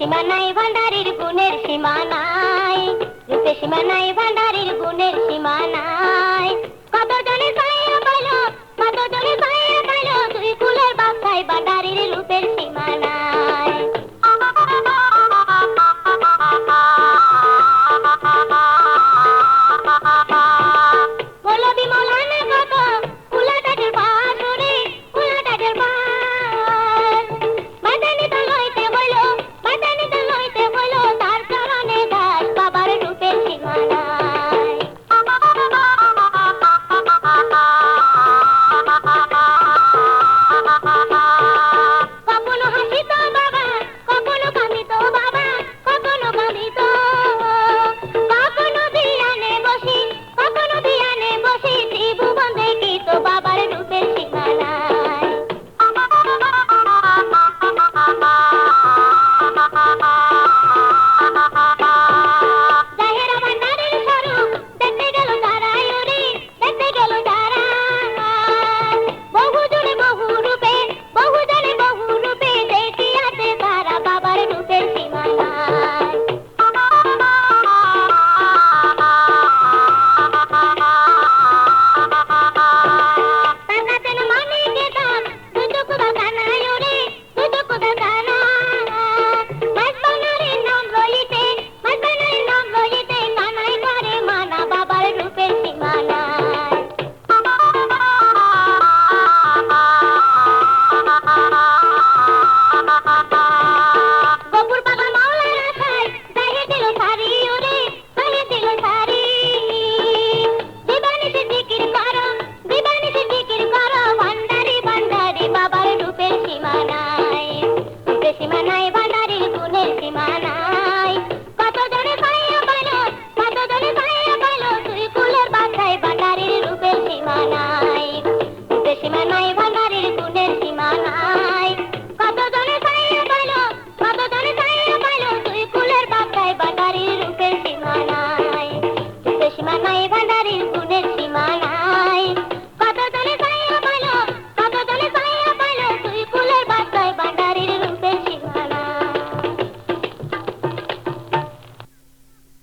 সীমানাই ভান্ডারির গুণের সীমানাই রূপে সীমানাই ভান্ডারির গুণের সীমানাই কত জনে পাইয়া পাইল কত জনে পাইয়া পাইল, দুই ফুলের বাচ্চাই décima naiva.